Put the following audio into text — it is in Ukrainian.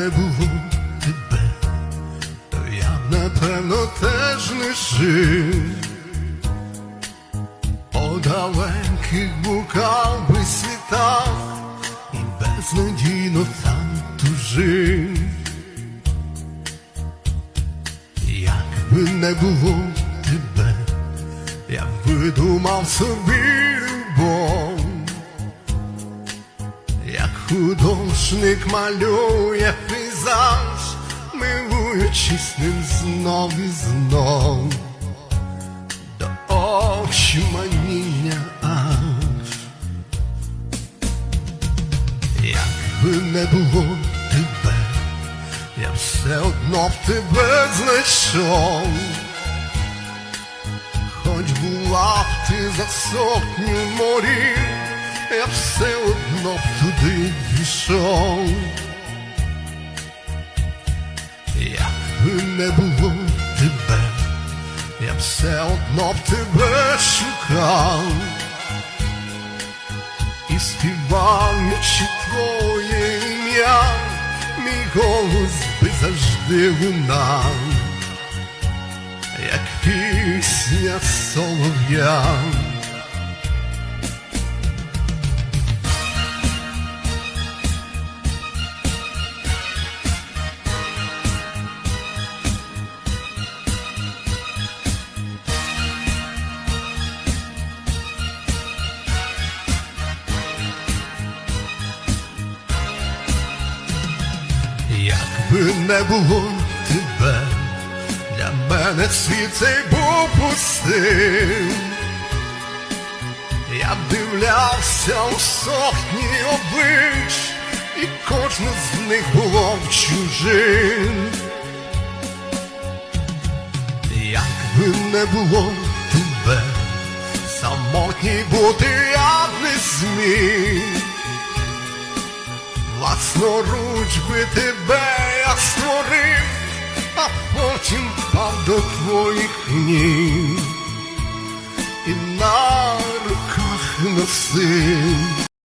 не було тебе, то я напевно теж не жив. По далеких букав би світав і безнадійно там тужив. Якби не було тебе, я видумав собі любов, художник малює пейзаж, милуючись ним знов і знов, до очманіння аж. Якби не було тебе, я все одно б тебе знайшов. Хоч була б ти за сотню морів, я все одно б туди пішов. Якби не було тебе, я все одно б тебе шукав і співаючи твоє ім'я, мій голос би завжди лунав, як пісня солов'я. Якби не було тебе, для мене світ цей був пустим. Я дивлявся у сотні облич, і кожне з них було чужим. Якби не було тебе, самотній бути я б не зміг. Власноруч би тебе я створив, а потім впав до твоїх ніг і на руках носив.